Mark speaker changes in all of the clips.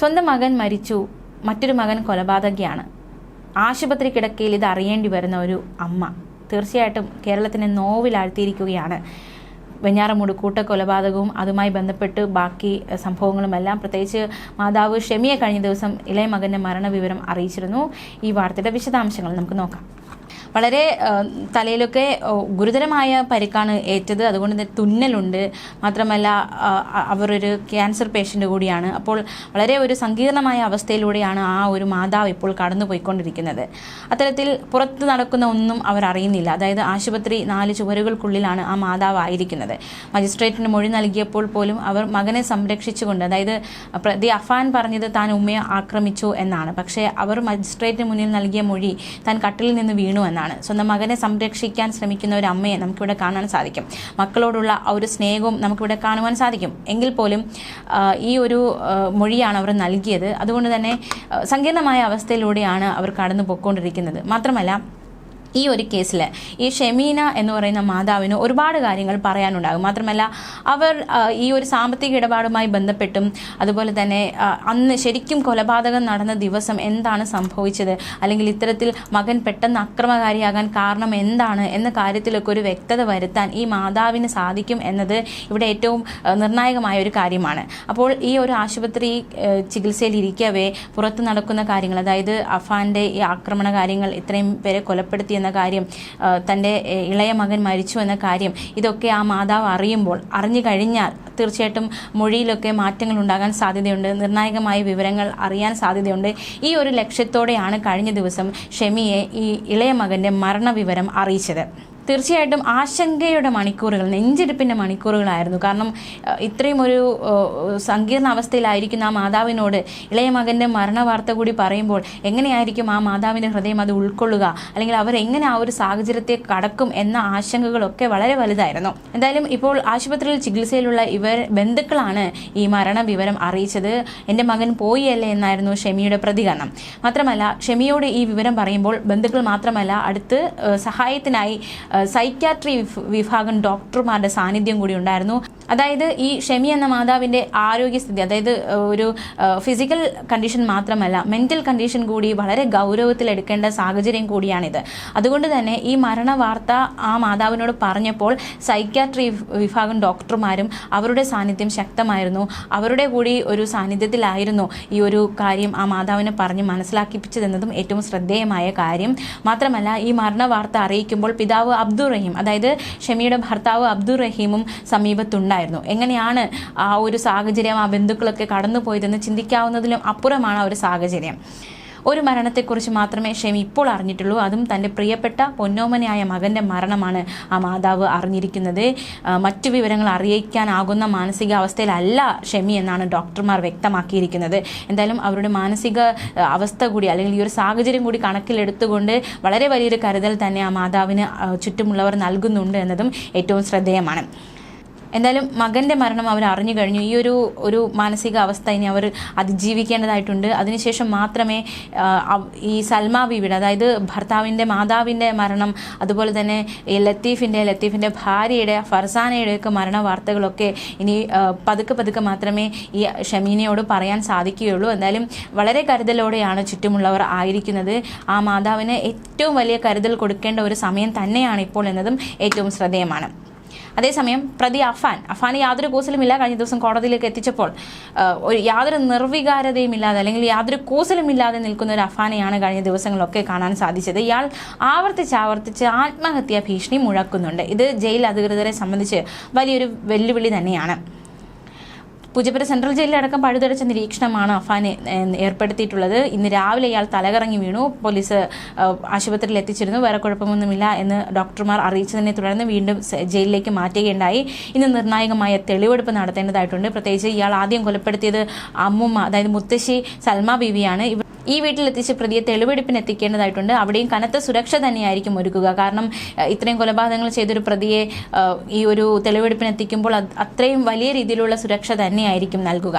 Speaker 1: സ്വന്തം മകൻ മരിച്ചു. മറ്റൊരു മകൻ കൊലപാതകയാണ്. ആശുപത്രി കിടക്കയിൽ ഇത് അറിയേണ്ടി വരുന്ന ഒരു അമ്മ തീർച്ചയായിട്ടും കേരളത്തിനെ നോവിലാഴ്ത്തിയിരിക്കുകയാണ്. വെഞ്ഞാറമൂട് കൂട്ടക്കൊലപാതകവും അതുമായി ബന്ധപ്പെട്ട് ബാക്കി സംഭവങ്ങളുമെല്ലാം പ്രത്യേകിച്ച് മാതാവ് ഷെമിയെ കഴിഞ്ഞ ദിവസം ഇളയ മകന്റെ മരണവിവരം അറിയിച്ചിരുന്നു. ഈ വാർത്തയുടെ വിശദാംശങ്ങൾ നമുക്ക് നോക്കാം. വളരെ തലയിലൊക്കെ ഗുരുതരമായ പരിക്കാണ് ഏറ്റത്. അതുകൊണ്ട് തന്നെ തുന്നലുണ്ട്. മാത്രമല്ല അവരൊരു ക്യാൻസർ പേഷ്യന്റ് കൂടിയാണ്. അപ്പോൾ വളരെ ഒരു സങ്കീർണമായ അവസ്ഥയിലൂടെയാണ് ആ ഒരു മാതാവ് ഇപ്പോൾ കടന്നു പോയിക്കൊണ്ടിരിക്കുന്നത് അത്തരത്തിൽ പുറത്ത് നടക്കുന്ന ഒന്നും അവർ അറിയുന്നില്ല. അതായത് ആശുപത്രി നാല് ചുവരുകൾക്കുള്ളിലാണ് ആ മാതാവ് ആയിരിക്കുന്നത്. മജിസ്ട്രേറ്റിന് മൊഴി നൽകിയപ്പോൾ പോലും അവർ മകനെ സംരക്ഷിച്ചുകൊണ്ട് അതായത് പ്രതി അഫാൻ പറഞ്ഞത് താൻ ഉമ്മയെ ആക്രമിച്ചു എന്നാണ്. പക്ഷേ അവർ മജിസ്ട്രേറ്റിന് മുന്നിൽ നൽകിയ മൊഴി താൻ കട്ടിലിൽ നിന്ന് വീണു എന്നാണ്. സ്വന്തം മകനെ സംരക്ഷിക്കാൻ ശ്രമിക്കുന്ന ഒരു അമ്മയെ നമുക്കിവിടെ കാണാൻ സാധിക്കും. മക്കളോടുള്ള ആ ഒരു സ്നേഹവും നമുക്കിവിടെ കാണുവാൻ സാധിക്കും. എങ്കിൽ പോലും ഈ ഒരു മൊഴിയാണ് അവർ നൽകിയത്. അതുകൊണ്ട് തന്നെ സങ്കീർണമായ അവസ്ഥയിലൂടെയാണ് അവർ കടന്നു പോയിക്കൊണ്ടിരിക്കുന്നത് മാത്രമല്ല ഈ ഒരു കേസിൽ ഈ ഷെമീന എന്ന് പറയുന്ന മാതാവിന് ഒരുപാട് കാര്യങ്ങൾ പറയാനുണ്ടാകും. മാത്രമല്ല അവർ ഈ ഒരു സാമ്പത്തിക ഇടപാടുമായി ബന്ധപ്പെട്ടും അതുപോലെ തന്നെ അന്ന് ശരിക്കും കൊലപാതകം നടന്ന ദിവസം എന്താണ് സംഭവിച്ചത് അല്ലെങ്കിൽ ഇത്തരത്തിൽ മകൻ പെട്ടെന്ന് അക്രമകാരിയാകാൻ കാരണം എന്താണ് എന്ന കാര്യത്തിലൊക്കെ ഒരു വ്യക്തത വരുത്താൻ ഈ മാതാവിന് സാധിക്കും എന്നത് ഇവിടെ ഏറ്റവും നിർണായകമായ ഒരു കാര്യമാണ്. അപ്പോൾ ഈ ഒരു ആശുപത്രി ചികിത്സയിലിരിക്കവേ പുറത്ത് നടക്കുന്ന കാര്യങ്ങൾ അതായത് അഫാന്റെ ഈ ആക്രമണ കാര്യങ്ങൾ ഇത്രയും പേരെ കൊലപ്പെടുത്തി എന്ന കാര്യം തന്റെ ഇളയ മകൻ മരിച്ചു എന്ന കാര്യം ഇതൊക്കെ ആ മാതാവ് അറിയുമ്പോൾ അറിഞ്ഞു കഴിഞ്ഞാൽ തീർച്ചയായിട്ടും മൊഴിയിലൊക്കെ മാറ്റങ്ങൾ ഉണ്ടാകാൻ സാധ്യതയുണ്ട്. നിർണായകമായ വിവരങ്ങൾ അറിയാൻ സാധ്യതയുണ്ട്. ഈ ഒരു ലക്ഷ്യത്തോടെയാണ് കഴിഞ്ഞ ദിവസം ഷെമിയെ ഈ ഇളയ മകന്റെ മരണവിവരം അറിയിച്ചത്. തീർച്ചയായിട്ടും ആശങ്കയുടെ മണിക്കൂറുകൾ നെഞ്ചിടിപ്പിന്റെ മണിക്കൂറുകളായിരുന്നു. കാരണം ഇത്രയും ഒരു സങ്കീർണ അവസ്ഥയിലായിരിക്കുന്ന ആ മാതാവിനോട് ഇളയ മകന്റെ മരണവാർത്ത കൂടി പറയുമ്പോൾ എങ്ങനെയായിരിക്കും ആ മാതാവിന്റെ ഹൃദയം അത് ഉൾക്കൊള്ളുക? അല്ലെങ്കിൽ അവർ എങ്ങനെ ആ ഒരു സാഹചര്യത്തെ കടക്കും എന്ന ആശങ്കകളൊക്കെ വളരെ വലുതായിരുന്നു. എന്തായാലും ഇപ്പോൾ ആശുപത്രിയിൽ ചികിത്സയിലുള്ള ഇവർ ബന്ധുക്കളാണ് ഈ മരണ വിവരം അറിയിച്ചത്. എന്റെ മകൻ പോയി അല്ലേ എന്നായിരുന്നു ഷെമിയുടെ പ്രതികരണം. മാത്രമല്ല ഷെമിയോട് ഈ വിവരം പറയുമ്പോൾ ബന്ധുക്കൾ മാത്രമല്ല അടുത്ത് സഹായത്തിനായി സൈക്യാട്രി വിഭാഗം ഡോക്ടർമാരുടെ സാന്നിധ്യം കൂടി ഉണ്ടായിരുന്നു. അതായത് ഈ ഷെമി എന്ന മാതാവിന്റെ ആരോഗ്യസ്ഥിതി അതായത് ഒരു ഫിസിക്കൽ കണ്ടീഷൻ മാത്രമല്ല മെന്റൽ കണ്ടീഷൻ കൂടി വളരെ ഗൗരവത്തിൽ എടുക്കേണ്ട സാഹചര്യം കൂടിയാണിത്. അതുകൊണ്ട് തന്നെ ഈ മരണ വാർത്ത ആ മാതാവിനോട് പറഞ്ഞപ്പോൾ സൈക്യാട്രി വിഭാഗം ഡോക്ടർമാരും അവരുടെ സാന്നിധ്യം ശക്തമായിരുന്നു. അവരുടെ കൂടി ഒരു സാന്നിധ്യത്തിലായിരുന്നു ഈ ഒരു കാര്യം ആ മാതാവിനെ പറഞ്ഞ് മനസ്സിലാക്കിപ്പിച്ചതെന്നതും ഏറ്റവും ശ്രദ്ധേയമായ കാര്യം. മാത്രമല്ല ഈ മരണ വാർത്ത അറിയിക്കുമ്പോൾ പിതാവ് അബ്ദുൾ റഹീം അതായത് ഷമിയുടെ ഭർത്താവ് അബ്ദുറഹീമും സമീപത്തുണ്ടായിരുന്നു. എങ്ങനെയാണ് ആ ഒരു സാഹചര്യം ആ ബന്ധുക്കളൊക്കെ കടന്നുപോയതെന്ന് ചിന്തിക്കാവുന്നതിലും അപ്പുറമാണ് ആ ഒരു സാഹചര്യം. ഒരു മരണത്തെക്കുറിച്ച് മാത്രമേ ഷെമി ഇപ്പോൾ അറിഞ്ഞിട്ടുള്ളൂ. അതും തന്റെ പ്രിയപ്പെട്ട പൊന്നോമനയായ മകന്റെ മരണമാണ് ആ മാതാവ് അറിഞ്ഞിരിക്കുന്നത്. മറ്റു വിവരങ്ങൾ അറിയിക്കാനാകുന്ന മാനസികാവസ്ഥയിലല്ല ഷെമി എന്നാണ് ഡോക്ടർമാർ വ്യക്തമാക്കിയിരിക്കുന്നത്. എന്തായാലും അവരുടെ മാനസിക അവസ്ഥ കൂടി അല്ലെങ്കിൽ ഈ ഒരു സാഹചര്യം കൂടി കണക്കിലെടുത്തുകൊണ്ട് വളരെ വലിയൊരു കരുതൽ തന്നെ ആ മാതാവിന് ചുറ്റുമുള്ളവർ നൽകുന്നുണ്ട് എന്നതും ഏറ്റവും ശ്രദ്ധേയമാണ്. എന്തായാലും മകന്റെ മരണം അവർ അറിഞ്ഞു കഴിഞ്ഞു. ഈ ഒരു ഒരു മാനസിക അവസ്ഥ ഇനി അവർ അതിജീവിക്കേണ്ടതായിട്ടുണ്ട്. അതിനുശേഷം മാത്രമേ ഈ സൽമാ ബീവിയുടെ അതായത് ഭർത്താവിന്റെ മാതാവിന്റെ മരണം അതുപോലെ തന്നെ ലത്തീഫിന്റെ ലത്തീഫിന്റെ ഭാര്യയുടെ ഫർസാനയുടെയൊക്കെ മരണ വാർത്തകളൊക്കെ ഇനി പതുക്കെ പതുക്കെ മാത്രമേ ഈ ഷമീനയോട് പറയാൻ സാധിക്കുകയുള്ളൂ. എന്തായാലും വളരെ കരുതലോടെയാണ് ചുറ്റുമുള്ളവർ ആയിരിക്കുന്നത്. ആ മാതാവിന് ഏറ്റവും വലിയ കരുതൽ കൊടുക്കേണ്ട ഒരു സമയം തന്നെയാണ് ഇപ്പോൾ എന്നതും ഏറ്റവും ശ്രദ്ധേയമാണ്. അതേസമയം പ്രതി അഫാൻ അഫാന് യാതൊരു കൂസലുമില്ല. കഴിഞ്ഞ ദിവസം കോടതിയിലേക്ക് എത്തിച്ചപ്പോൾ ഒരു യാതൊരു നിർവികാരതയും ഇല്ലാതെ അല്ലെങ്കിൽ യാതൊരു കൂസലുമില്ലാതെ നിൽക്കുന്ന ഒരു അഫാനെയാണ് കഴിഞ്ഞ ദിവസങ്ങളൊക്കെ കാണാൻ സാധിച്ചത്. ഇയാൾ ആവർത്തിച്ച് ആവർത്തിച്ച് ആത്മഹത്യാ ഭീഷണി മുഴക്കുന്നുണ്ട്. ഇത് ജയിൽ അധികൃതരെ സംബന്ധിച്ച് വലിയൊരു വെല്ലുവിളി തന്നെയാണ്. പൂജപ്പുര സെൻട്രൽ ജയിലിലടക്കം പഴുതടച്ച നിരീക്ഷണമാണ് ഏഹ്, ഏർപ്പെടുത്തിയിട്ടുള്ളത്. ഇന്ന് രാവിലെ ഇയാൾ തലകറങ്ങി വീണു. പോലീസ് ആശുപത്രിയിൽ എത്തിച്ചിരുന്നു. വേറെ കുഴപ്പമൊന്നുമില്ല എന്ന് ഡോക്ടർമാർ അറിയിച്ചതിനെ തുടർന്ന് വീണ്ടും ജയിലിലേക്ക് മാറ്റുകയുണ്ടായി. ഇന്ന് നിർണായകമായ തെളിവെടുപ്പ് നടത്തേണ്ടതായിട്ടുണ്ട്. പ്രത്യേകിച്ച് ഇയാൾ ആദ്യം കൊലപ്പെടുത്തിയത് അമ്മുമ്മ അതായത് മുത്തശ്ശി സൽമ ബീവിയാണ്. ഇവ ഈ വീട്ടിലെത്തിച്ച് പ്രതിയെ തെളിവെടുപ്പിന് എത്തിക്കേണ്ടതായിട്ടുണ്ട് അവിടെയും കനത്ത സുരക്ഷ തന്നെയായിരിക്കും ഒരുക്കുക. കാരണം ഇത്രയും കൊലപാതകങ്ങൾ ചെയ്തൊരു പ്രതിയെ ഈ ഒരു തെളിവെടുപ്പിന് എത്തിക്കുമ്പോൾ അത്രയും വലിയ രീതിയിലുള്ള സുരക്ഷ തന്നെയായിരിക്കും നൽകുക.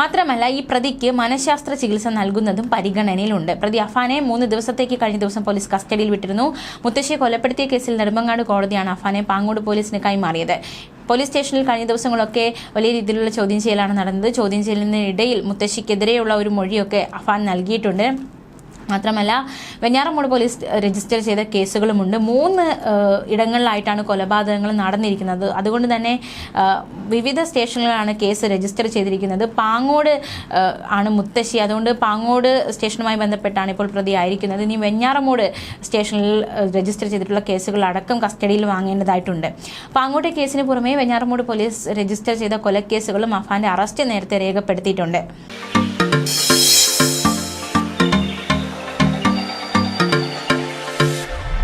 Speaker 1: മാത്രമല്ല ഈ പ്രതിക്ക് മനഃശാസ്ത്ര ചികിത്സ നൽകുന്നതും പരിഗണനയിലുണ്ട്. പ്രതി അഫാനെ മൂന്ന് ദിവസത്തേക്ക് കഴിഞ്ഞ ദിവസം പോലീസ് കസ്റ്റഡിയിൽ വിട്ടിരുന്നു. മുത്തശ്ശിയെ കൊലപ്പെടുത്തിയ കേസിൽ നെടുമ്പങ്ങാട് കോടതിയാണ് അഫാനെ പാങ്ങോട് പോലീസിന് കൈമാറിയത്. പോലീസ് സ്റ്റേഷനിൽ കഴിഞ്ഞ ദിവസങ്ങളൊക്കെ വലിയ രീതിയിലുള്ള ചോദ്യം ചെയ്യലാണ് നടന്നത്. ചോദ്യം ചെയ്യലിനിടയിൽ മുത്തശ്ശിക്കെതിരെയുള്ള ഒരു മൊഴിയൊക്കെ അഫാൻ നൽകിയിട്ടുണ്ട്. മാത്രമല്ല വെഞ്ഞാറമൂട് പോലീസ് രജിസ്റ്റർ ചെയ്ത കേസുകളുമുണ്ട്. മൂന്ന് ഇടങ്ങളിലായിട്ടാണ് കൊലപാതകങ്ങൾ നടന്നിരിക്കുന്നത്. അതുകൊണ്ട് തന്നെ വിവിധ സ്റ്റേഷനുകളിലാണ് കേസ് രജിസ്റ്റർ ചെയ്തിരിക്കുന്നത്. പാങ്ങോട് ആണ് മുത്തശ്ശി. അതുകൊണ്ട് പാങ്ങോട് സ്റ്റേഷനുമായി ബന്ധപ്പെട്ടാണ് ഇപ്പോൾ പ്രതി ആയിരിക്കുന്നത്. ഇനി വെഞ്ഞാറമൂട് സ്റ്റേഷനിൽ രജിസ്റ്റർ ചെയ്തിട്ടുള്ള കേസുകൾ അടക്കം കസ്റ്റഡിയിൽ വാങ്ങേണ്ടതായിട്ടുണ്ട്. പാങ്ങോട്ടെ കേസിന് പുറമെ വെഞ്ഞാറമൂട് പോലീസ് രജിസ്റ്റർ ചെയ്ത കൊലക്കേസുകളും അഫാന്റെ അറസ്റ്റ് നേരത്തെ രേഖപ്പെടുത്തിയിട്ടുണ്ട്.